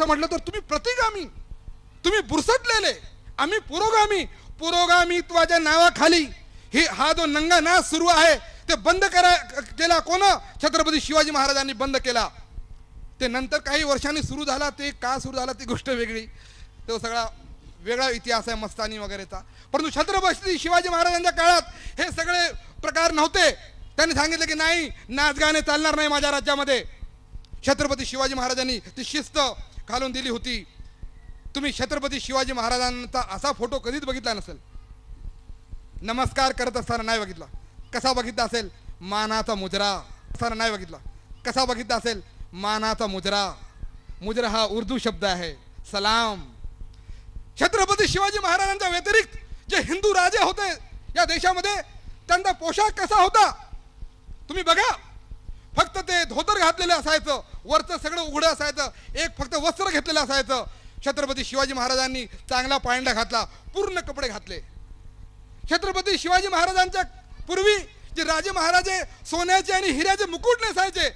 म्हटलं तर तुम्ही प्रतिगामी तुम्ही बुरसटलेले आम्ही पुरोगामी. पुरोगामीत्वाच्या नावाखाली. हे हा जो नंगनाच सुरू आहे ते बंद करा केला कोण? छत्रपती शिवाजी महाराजांनी बंद केला. ते नंतर काही वर्षांनी सुरू झाला ते का सुरू झाला ती गोष्ट वेगळी. तो सगळा वेगळा इतिहास आहे मस्तानी वगैरेचा. परंतु छत्रपती शिवाजी महाराजांच्या काळात हे सगळे प्रकार नव्हते. त्यांनी सांगितलं की नाही नाच गाणे चालणार नाही माझ्या राज्यामध्ये. छत्रपती शिवाजी महाराजांनी ती शिस्त घालून दिली होती. तुम्ही छत्रपती शिवाजी महाराजांचा असा फोटो कधीच बघितला नसेल. नमस्कार करत असताना नाही बघितला. कसा बघितला असेल? मानाचा मुजरा असताना नाही बघितला. कसा बघितला असेल? मानाचा मुजरा. मुजरा हा उर्दू शब्द आहे. सलाम. छत्रपती शिवाजी महाराजांच्या व्यतिरिक्त जे हिंदू राजे होते या देशामध्ये त्यांचा पोशाख कसा होता? तुम्ही बघा. फक्त ते धोतर घातलेलं असायचं वरचं सगळं उघडं असायचं एक फक्त वस्त्र घेतलेलं असायचं. छत्रपती शिवाजी महाराजांनी चांगला पायंडा घातला पूर्ण कपडे घातले. छत्रपती शिवाजी महाराजांच्या पूर्वी जे राजे महाराजे सोन्याचे आणि हिऱ्याचे मुकुट नेसायचे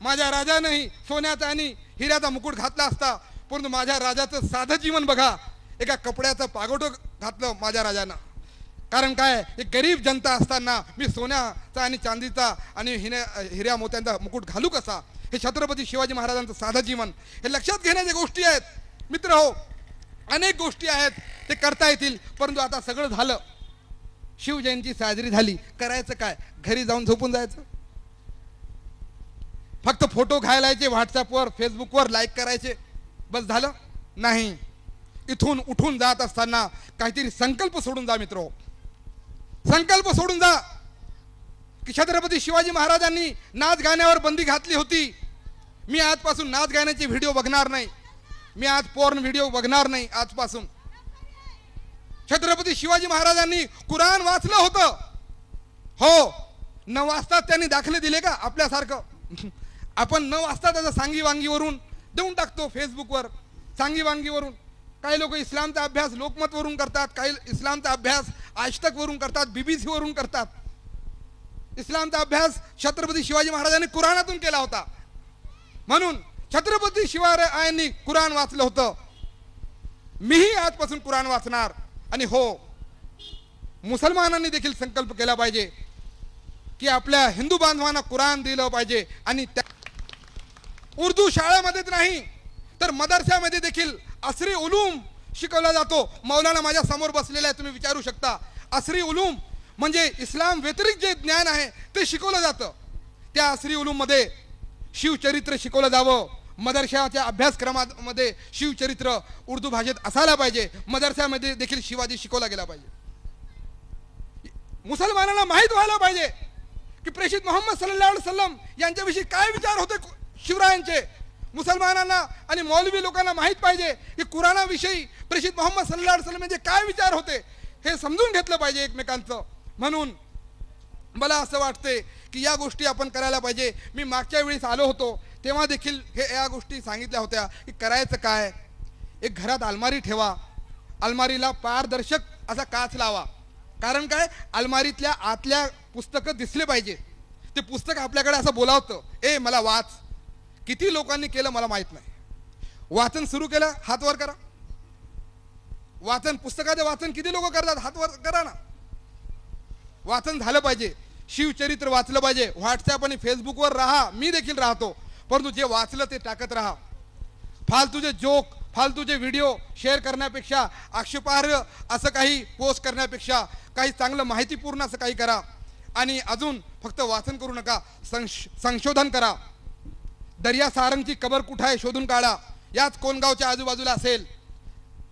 माझ्या राजानेही सोन्याचा आणि हिऱ्याचा मुकुट घातला असता. परंतु माझ्या राजाचं साधं जीवन बघा एका कपड्याचं पागोटं घातलं माझ्या राजानं. कारण काय? एक गरीब जनता असताना मी सोन्याचा आणि चांदीचा आणि हिऱ्या हिऱ्या मोत्यांचा मुकुट घालू कसा? हे छत्रपती शिवाजी महाराजांचं साधं जीवन. हे लक्षात घेण्याच्या गोष्टी आहेत. मित्र हो अनेक गोष्टी आहेत. ते करता येतील. परंतु आता सगळं झालं. शिवजयंती साजरी झाली. करायचं काय? घरी जाऊन झोपून जायचं? फक्त फोटो घालायचे व्हॉट्सअपवर फेसबुकवर लाईक करायचे. बस झालं? नाही. इथून उठून जात असताना काहीतरी संकल्प सोडून जा मित्र हो. संकल्प सोडून जा. की छत्रपती शिवाजी महाराजांनी नाच गाण्यावर बंदी घातली होती. मी आजपासून नाच गाण्याचे व्हिडिओ बघणार नाही. मी आज पोर्न व्हिडिओ बघणार नाही आजपासून. छत्रपती शिवाजी महाराजांनी कुराण वाचलं होतं. हो न वाचता त्यांनी दाखले दिले का आपल्यासारखं? आपण न वाचता त्याचं सांगी वांगीवरून देऊन टाकतो फेसबुकवर सांगी वांगीवरून काही लोक इस्लामचा अभ्यास लोकमतवरून करतात काही इस्लामचा अभ्यास आजतकवरून करतात बीबीसी वरून करतात. इस्लामचा अभ्यास छत्रपती शिवाजी महाराजांनी कुराणातून केला होता. म्हणून छत्रपती शिवरायांनी कुराण वाचलं होतं. मीही आजपासून कुराण वाचणार. आणि हो मुसलमानांनी देखील संकल्प केला पाहिजे की आपल्या हिंदू बांधवांना कुराण दिलं पाहिजे. आणि त्या उर्दू शाळेमध्येच नाही तर मदरशामध्ये देखील असरी उलूम शिकवला जातो. मौलाना माझ्यासमोर बसलेला आहे तुम्ही विचारू शकता. असरी उलूम म्हणजे इस्लाम व्यतिरिक्त जे ज्ञान आहे ते शिकवलं जातं. त्या असरी उलूममध्ये शिवचरित्र शिकवलं जावं. मदरशाच्या अभ्यासक्रमामध्ये शिवचरित्र उर्दू भाषेत असायला पाहिजे. मदरशामध्ये देखील शिवाजी शिकवला गेला पाहिजे. मुसलमानांना माहीत व्हायला पाहिजे की प्रेषित मोहम्मद सल्ला सल्लम यांच्याविषयी काय विचार होते शिवरायांचे? मुसलमानांना आणि मौलवी लोकांना माहीत पाहिजे की कुराणाविषयी प्रेषित मोहम्मद सल्ला अलैहि वसल्लम यांचे काय विचार होते हे समजून घेतलं पाहिजे एकमेकांचं. म्हणून मला असं वाटते की या गोष्टी आपण करायला पाहिजे. मी मागच्या वेळेस आलो होतो तेव्हा देखील हे या गोष्टी सांगितल्या होत्या की करायचं काय? एक घरात अलमारी ठेवा. अलमारीला पारदर्शक असा काच लावा. कारण काय? अलमारीतल्या आतल्या पुस्तकं दिसले पाहिजे. ते पुस्तक आपल्याकडे असं बोलावतं ए मला वाच. किती लोकांनी केलं मला माहीत नाही. वाचन सुरू केलं हात वर करा. वाचन पुस्तकाचं वाचन किती लोक करतात हात वर करा ना. वाचन झालं पाहिजे. शिवचरित्र वाचलं पाहिजे. व्हॉट्सअप आणि फेसबुकवर राहा. मी देखील राहतो. परंतु जे वाचलं ते टाकत राहा. फालतूचे जोक फालतूचे व्हिडिओ शेअर करण्यापेक्षा आक्षेपार्ह असं काही पोस्ट करण्यापेक्षा काही चांगलं माहितीपूर्ण असं काही करा. आणि अजून फक्त वाचन करू नका. संश संशोधन करा. दर्या सारंगची कबर कुठं आहे शोधून काढा. याच कोणगावच्या आजूबाजूला असेल.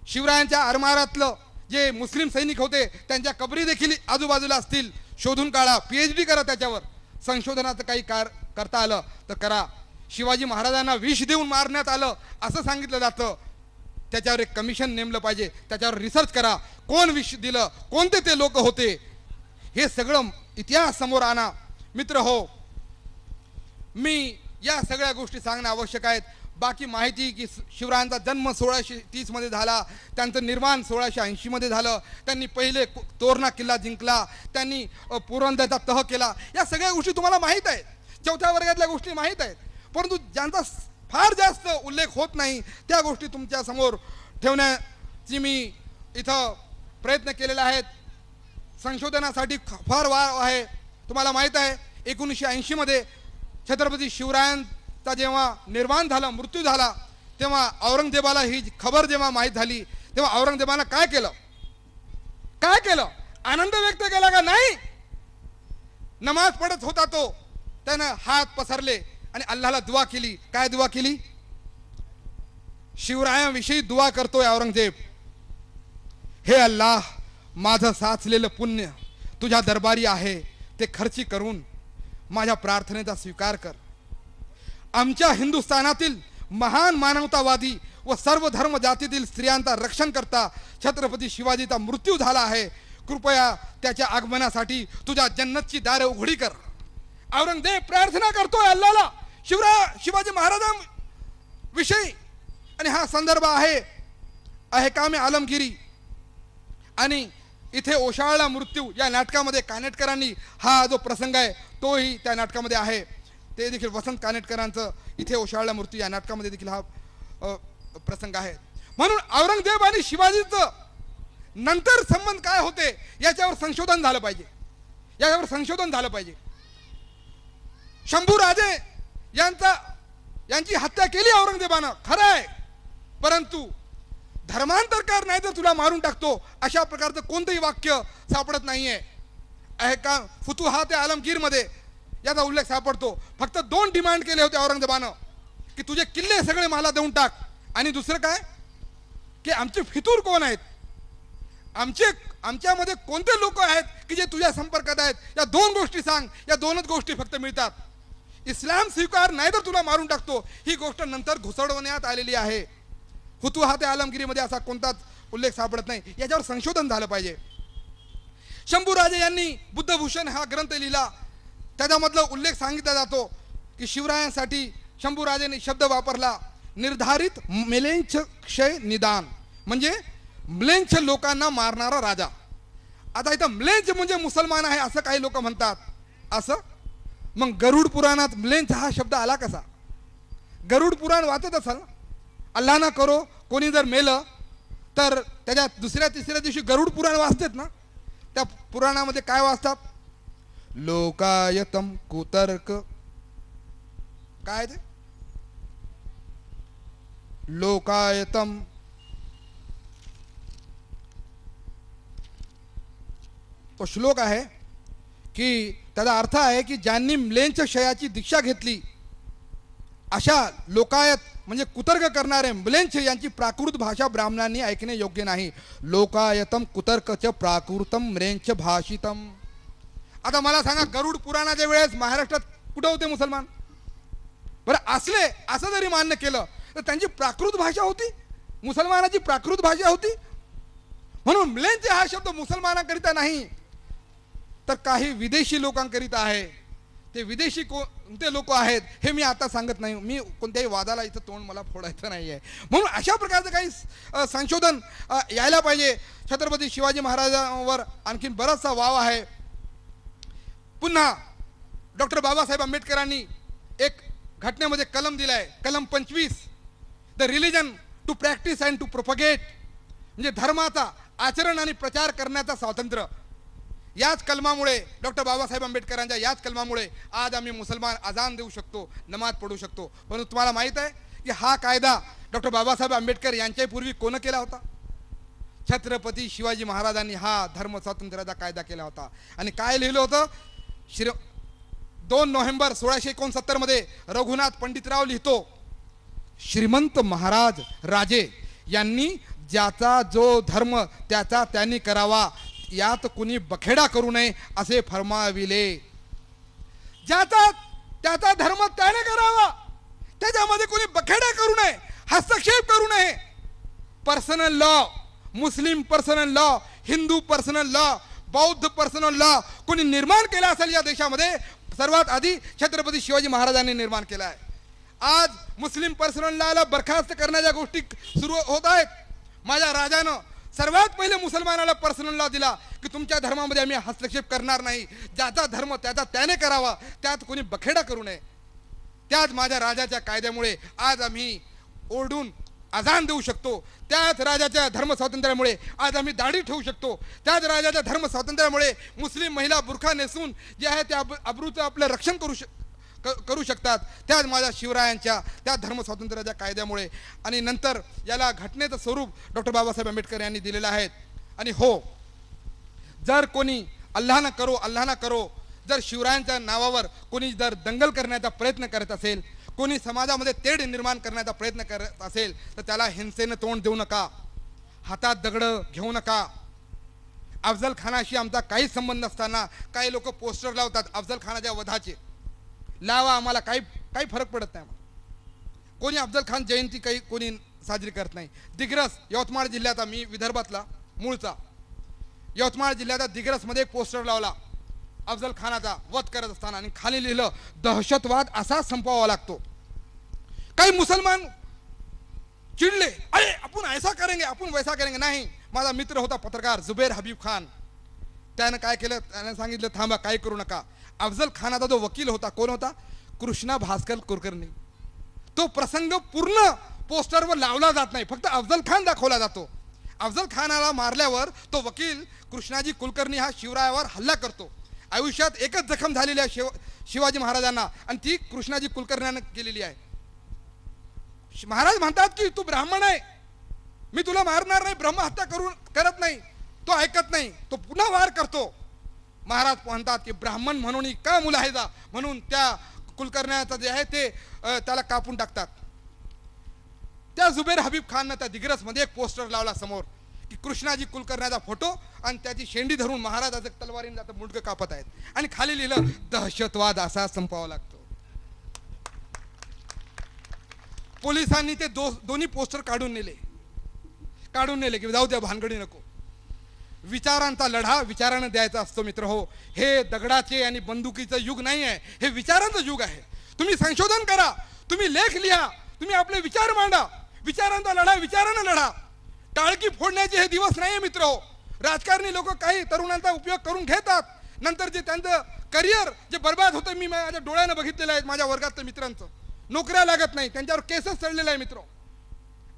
शिवरायांच्या आरमारातलं जे मुस्लिम सैनिक होते त्यांच्या कबरी देखील आजूबाजूला असतील. शोधून काढा. पीएच डी करा त्याच्यावर. संशोधनाचं काही कार करता आलं तर करा. शिवाजी महाराजांना विष देऊन मारण्यात आलं असं सांगितलं जातं. त्याच्यावर एक कमिशन नेमलं पाहिजे. त्याच्यावर रिसर्च करा. कोण विष दिलं? कोणते ते लोक होते? हे सगळं इतिहास समोर आणा. मित्र हो मी या सगळ्या गोष्टी सांगणं आवश्यक आहेत. बाकी माहिती की शिवरायांचा जन्म सोळाशे तीसमध्ये झाला. त्यांचं निर्माण सोळाशे ऐंशीमध्ये झालं. त्यांनी पहिले कु- तोरणा किल्ला जिंकला. त्यांनी पुरंदरचा तह केला. या सगळ्या गोष्टी तुम्हाला माहीत आहेत. चौथ्या वर्गातल्या गोष्टी माहीत आहेत. परंतु ज्यांचा फार जास्त उल्लेख होत नाही त्या गोष्टी तुमच्यासमोर ठेवण्याची मी इथं प्रयत्न केलेले आहेत संशोधनासाठी फार वाव आहे. तुम्हाला माहीत आहे एकोणीसशे ऐंशीमध्ये छत्रपती शिवरायांचा जेव्हा निर्माण झाला मृत्यू झाला तेव्हा औरंगजेबाला ही खबर जेव्हा माहीत झाली तेव्हा औरंगजेबानं काय केलं? काय केलं? आनंद व्यक्त केला का नाही? नमाज पडत होता तो. त्यानं हात पसरले आणि अल्लाला दुवा केली. काय दुवा केली? शिवरायाविषयी दुवा करतोय औरंगजेब. हे अल्लाह माझं साचलेलं पुण्य तुझ्या दरबारी आहे ते खर्ची करून माझ्या प्रार्थनेचा स्वीकार कर. आमच्या हिंदुस्थानातील महान मानवतावादी व सर्व धर्म जातीतील स्त्रियांचा रक्षण करता छत्रपती शिवाजीचा मृत्यू झाला आहे. कृपया त्याच्या आगमनासाठी तुझ्या जन्नतची दारे उघडी कर. औरंगजेब प्रार्थना करतोय अल्लाला. शिवरा शिवाजी महाराजां विषयी. आणि हा संदर्भ आहे अहकामे आलमगिरी. आणि इथे ओशाळला मृत्यू या नाटकामध्ये कानेटकरांनी हा जो प्रसंग आहे तोही त्या नाटकामध्ये आहे. ते देखील वसंत कानेटकरांचं इथे ओशाळला मृत्यू या नाटकामध्ये देखील हा प्रसंग आहे. म्हणून औरंगजेब आणि शिवाजीचं नंतर संबंध काय होते याच्यावर संशोधन झालं पाहिजे. याच्यावर संशोधन झालं पाहिजे. शंभूराजे यांचा यांची हत्या केली औरंगजेबानं खरं आहे. परंतु धर्मांतरकार नाही तर तुला मारून टाकतो. अशा प्रकारचं कोणतंही वाक्य सापडत नाहीये. आहे का ते आलमगीरमध्ये याचा उल्लेख सापडतो. फक्त दोन डिमांड केले होते औरंगजेबानं की तुझे किल्ले सगळे मला देऊन टाक. आणि दुसरं काय? की आमचे फितूर कोण आहेत? आमचे आमच्यामध्ये कोणते लोक आहेत की जे तुझ्या संपर्कात आहेत? या दोन गोष्टी सांग. या दोनच गोष्टी फक्त मिळतात. इस्लाम स्वीकार नाही तर तुला मारून टाकतो. ही गोष्ट नंतर घुसडवण्यात आलेली आहे. फुतुहात आलमगिरीमध्ये असा कोणताच उल्लेख सापडत नाही. याच्यावर संशोधन झालं पाहिजे. शंभूराजे यांनी बुद्धभूषण हा ग्रंथ लिहिला. त्याच्यामधला उल्लेख सांगितला जातो की शिवरायांसाठी शंभूराजेने शब्द वापरला. निर्धारित मेलेंच क्षय निदान म्हणजे म्लेंछ लोकांना मारणारा राजा. आता इथं म्लेंच म्हणजे मुसलमान आहे असं काही लोक म्हणतात. असं? मग गरुड पुराणात म्लेंच हा शब्द आला कसा? गरुड पुराण वाचत असाल? अल्ला ना करो कोणी जर मेलं तर त्याच्या दुसऱ्या तिसऱ्या दिवशी गरुड पुराण वाचतात ना? त्या पुराणामध्ये काय वाचतात? लोकायतम कुतर्क. काय ते? लोकायतम. तो श्लोक आहे की त्याचा अर्थ आहे की ज्यांनी म्लेंच क्षयाची दीक्षा घेतली अशा लोकायत म्हणजे कुतर्क करणारे म्लेंछ यांची प्राकृत भाषा ब्राह्मणांनी ऐकणे योग्य नाही. लोकायतम कुतर्कच प्राकृतम म्रेंच भाषितम. आता मला सांगा गरुड पुराणाच्या वेळेस महाराष्ट्रात कुठं होते मुसलमान? बरं असले असं जरी मान्य केलं तर त्यांची प्राकृत भाषा होती? मुसलमानाची प्राकृत भाषा होती? म्हणून म्लेंच हा शब्द मुसलमानाकरिता नाही तर काही विदेशी लोकांकरिता आहे. ते विदेशी कोणते लोक आहेत हे मी आता सांगत नाही. मी कोणत्याही वादाला इथं तोंड मला फोडायचं नाही आहे म्हणून अशा प्रकारचं काही संशोधन यायला पाहिजे. छत्रपती शिवाजी महाराजांवर आणखीन बराचसा वाव आहे. पुन्हा डॉक्टर बाबासाहेब आंबेडकरांनी एक घटनेमध्ये कलम दिलाय. कलम पंचवीस. The religion to practice and to propagate म्हणजे धर्माचा आचरण आणि प्रचार करण्याचा स्वातंत्र्य. याच कलमामुळे डॉक्टर बाबासाहेब आंबेडकरांच्या याच कलमामुळे आज आम्ही मुसलमान अजान देऊ शकतो नमाज पढू शकतो. परंतु तुम्हाला माहीत आहे की हा कायदा डॉक्टर बाबासाहेब आंबेडकर यांच्याही पूर्वी कोण केला होता? छत्रपती शिवाजी महाराजांनी हा धर्म स्वातंत्र्याचा कायदा केला होता. आणि काय लिहिलं होतं? श्री दोन नोव्हेंबर सोळाशे एकोणसत्तरमध्ये रघुनाथ पंडितराव लिहितो श्रीमंत महाराज राजे यांनी ज्याचा जो धर्म त्याचा त्यांनी करावा यात कुणी बखेडा करू नये असे फरमाविले. ज्याचा त्याचा धर्म त्याने करावा. त्याच्यामध्ये कुणी बखेडा करू नये हस्तक्षेप करू नये. पर्सनल लॉ मुस्लिम personal law Hindu personal law बौद्ध पर्सनल लॉ कोणी निर्माण केला असेल या देशामध्ये सर्वात आधी छत्रपती शिवाजी महाराजांनी निर्माण केला आहे. आज मुस्लिम पर्सनल लॉला बरखास्त करण्याच्या गोष्टी सुरू होत आहेत. माझ्या राजानं सर्वात पहिले मुसलमानाला पर्सनल लॉ दिला की तुमच्या धर्मामध्ये आम्ही हस्तक्षेप करणार नाही. ज्याचा धर्म त्याचा त्याने करावा त्यात कोणी बखेडा करू नये. त्याच माझ्या राजाच्या कायद्यामुळे आज आम्ही ओरडून आझान देऊ शकतो. त्याच राजाच्या धर्म स्वातंत्र्यामुळे आज आम्ही दाढी ठेवू शकतो. त्याच राजाच्या धर्म स्वातंत्र्यामुळे मुस्लिम महिला बुरखा नेसून जे आहे त्या अब- अब्रूचं आपलं रक्षण करू शक करू शकतात. त्याच माझ्या शिवरायांच्या त्या धर्म स्वातंत्र्याच्या कायद्यामुळे. आणि नंतर याला घटनेचं स्वरूप डॉक्टर बाबासाहेब आंबेडकर यांनी दिलेलं आहे. आणि हो जर कोणी अल्लाना करो अल्लाना करो जर शिवरायांच्या नावावर कोणी जर दंगल करण्याचा प्रयत्न करत असेल कोणी समाजामध्ये तेढ निर्माण करण्याचा प्रयत्न करत असेल तर त्याला हिंसेनं तोंड देऊ नका. हातात दगडं घेऊ नका. अफजल खानाशी आमचा काही संबंध नसताना काही लोक पोस्टर लावतात अफजल खानाच्या वधाचे. लावा आम्हाला काही काही फरक पडत नाही आम्हाला. कोणी अफजल खान जयंती काही कोणी साजरी करत नाही. दिग्रस यवतमाळ जिल्ह्याचा मी विदर्भातला मूळचा. यवतमाळ जिल्ह्याचा दिग्रसमध्ये एक पोस्टर लावला. अफजल खानाचा वध करत असताना आणि खाली लिहिलं दहशतवाद असा संपवावा लागतो. काही मुसलमान चिडले अरे आपण ऐसा करेंगे आपण वैसा करेंगे. नाही माझा मित्र होता पत्रकार जुबेर हबीब खान. त्यानं काय केलं? त्यानं सांगितलं थांबा काही करू नका. अफजल खानाचा जो वकील होता कोण होता? कृष्णा भास्कर कुलकर्णी. तो प्रसंग पूर्ण पोस्टरवर लावला जात नाही फक्त अफजल खान दाखवला जातो. अफजल खानाला मारल्यावर तो वकील कृष्णाजी कुलकर्णी हा शिवरायावर हल्ला करतो. आयुष्यात एकच जखम झालेली आहे शिव शिवाजी महाराजांना आणि ती कृष्णाजी कुलकर्ण्यानं केलेली आहे. महाराज म्हणतात की तू ब्राह्मण आहे. मी तुला मारणार नाही ब्रह्महत्या करून करत नाही. तो ऐकत नाही. तो पुन्हा वार करतो. महाराज म्हणतात की ब्राह्मण म्हणून का जा म्हणून त्या कुलकर्ण्याचं जे आहे ते त्याला कापून टाकतात. त्या जुबेर हबीब खाननं त्या दिग्रसमध्ये एक पोस्टर लावला समोर की कृष्णाजी कुलकर्ण्याचा फोटो आणि त्याची शेंडी धरून महाराजाचं तलवारीने जातं मुंडकं कापत आहेत. आणि खाली लिहिलं दहशतवाद असा संपावा लागतो. पोलिसांनी ते दो दोन्ही पोस्टर काढून नेले. काढून नेले की जाऊ द्या भानगडी नको. विचारांचा लढा विचारानं द्यायचा असतो मित्र हो. हे दगडाचे आणि बंदुकीचं युग नाही आहे हे विचारांचं युग आहे. तुम्ही संशोधन करा. तुम्ही लेख लिहा. तुम्ही आपले विचार मांडा. विचारांचा लढा विचारानं लढा. टाळकी फोडण्याचे हे दिवस नाही आहे मित्र हो. राजकारणी लोक काही तरुणांचा उपयोग करून घेतात. नंतर जे त्यांचं करिअर जे बर्बाद होतं मी माझ्या डोळ्यानं बघितलेलं आहे माझ्या वर्गातल्या मित्रांचं. नोकऱ्या लागत नाही. त्यांच्यावर केसच चढलेला आहे मित्र हो.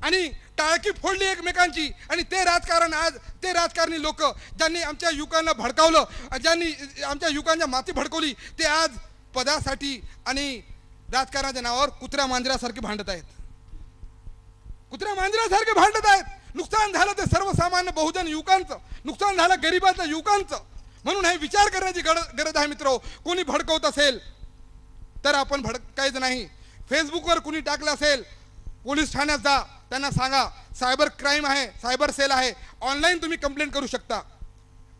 आणि टाळकी फोडली एकमेकांची. आणि ते राजकारण आज ते राजकारणी लोक ज्यांनी आमच्या युवकांना भडकावलं ज्यांनी आमच्या युवकांच्या माती भडकवली ते आज पदासाठी आणि राजकारणाच्या नावावर कुत्र्या मांजरासारखे भांडत आहेत. कुत्र्या मांजरासारखे भांडत आहेत. नुकसान झालं ते सर्वसामान्य बहुजन युवकांचं नुकसान झालं गरिबाच्या युवकांचं. म्हणून हे विचार करण्याची गरज गरज आहे मित्र. कोणी भडकवत असेल तर आपण भडकायचं नाही. फेसबुकवर कुणी टाकलं असेल पोलीस ठाण्यात जा. त्यांना सांगा सायबर क्राईम आहे सायबर सेल आहे ऑनलाईन तुम्ही कंप्लेंट करू शकता.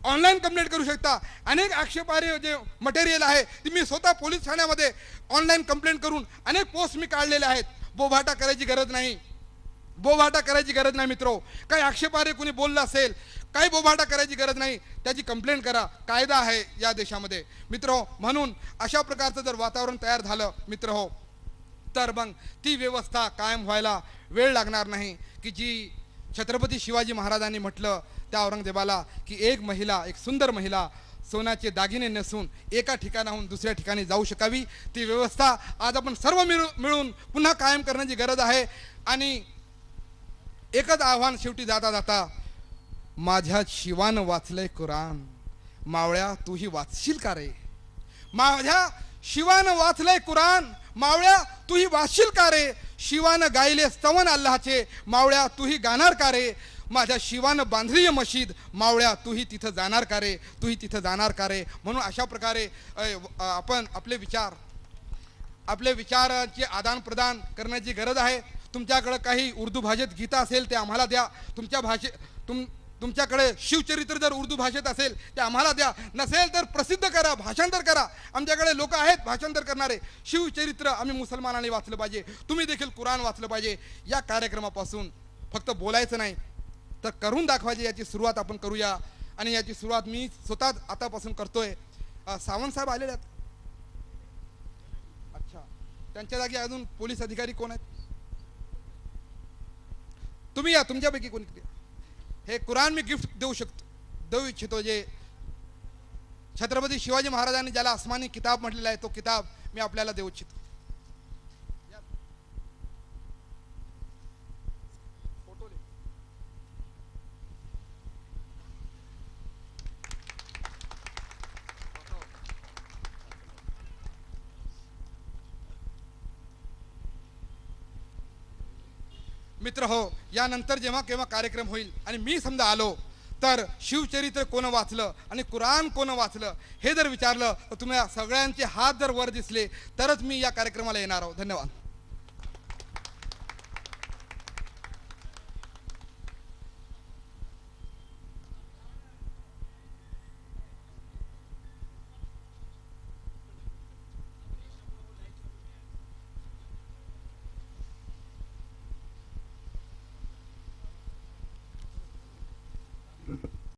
ऑनलाईन कंप्लेंट करू शकता. अनेक आक्षेपार्ह जे मटेरियल आहे ती मी स्वतः पोलीस ठाण्यामध्ये ऑनलाईन कंप्लेंट करून अनेक पोस्ट मी काढलेले आहेत. बोभाटा करायची गरज नाही. बोभाटा करायची गरज नाही मित्रो. काही आक्षेपार्ह कुणी बोललं असेल काही बोभाटा करायची गरज नाही. त्याची कंप्लेंट करा. कायदा आहे या देशामध्ये. मित्र म्हणून अशा प्रकारचं जर वातावरण तयार झालं मित्र हो तर मग ती व्यवस्था कायम व्हायला वेळ लागणार नाही की जी छत्रपती शिवाजी महाराजांनी म्हटलं त्या औरंगजेबाला की एक महिला एक सुंदर महिला सोन्याचे दागिने नसून एका ठिकाणाहून दुसऱ्या ठिकाणी जाऊ शकावी. ती व्यवस्था आज आपण सर्व मिळू मिळून पुन्हा कायम करण्याची गरज आहे. आणि एकच आव्हान शेवटी जाता जाता माझ्या शिवानं वाचलंय कुराण. मावळ्या तूही वाचशील का रे? माझ्या शिवानं वाचलंय कुराण मावळ्या तूही वाचशील का रे? शिवानं गायले स्तवन अल्लाहचे मावळ्या तूही गाणार का रे? माझ्या शिवानं बांधलीय मशीद मावळ्या तूही तिथं जाणार का रे? तूही तिथं जाणार का रे? म्हणून अशा प्रकारे आपण आपले विचार आपले विचारांचे आदानप्रदान करण्याची गरज आहे. तुमच्याकडं काही उर्दू भाषेत गीता असेल ते आम्हाला द्या. तुमच्या भाषे तुम तुमच्याकडे शिवचरित्र जर उर्दू भाषेत असेल ते आम्हाला द्या. नसेल तर प्रसिद्ध करा भाषांतर करा. आमच्याकडे लोक आहेत भाषांतर करणारे. शिवचरित्र आम्ही मुसलमानांनी वाचलं पाहिजे. तुम्ही देखील कुराण वाचलं पाहिजे. या कार्यक्रमापासून फक्त बोलायचं नाही तर करून दाखवायची. याची सुरुवात आपण करूया. आणि याची सुरुवात मी स्वतःच आतापासून करतोय. सावंतसाहेब सावंत साहेब आलेले आहेत. अच्छा. त्यांच्या जागी अजून पोलीस अधिकारी कोण आहेत? तुम्ही या तुमच्यापैकी कोणी हे कुराण मी गिफ्ट देऊ शकतो देऊ इच्छितो जे छत्रपती शिवाजी महाराजांनी ज्याला आसमानी किताब म्हटलेला आहे तो किताब मी आपल्याला देऊ इच्छितो. मित्र हो यानंतर जेव्हा केव्हा कार्यक्रम होईल आणि मी समजा आलो तर शिवचरित्र कोण वाचलं आणि कुराण कोण वाचलं हे जर विचारलं तर तुम्ही सगळ्यांचे हात जर वर दिसले तरच मी या कार्यक्रमाला येणार आहोत धन्यवाद.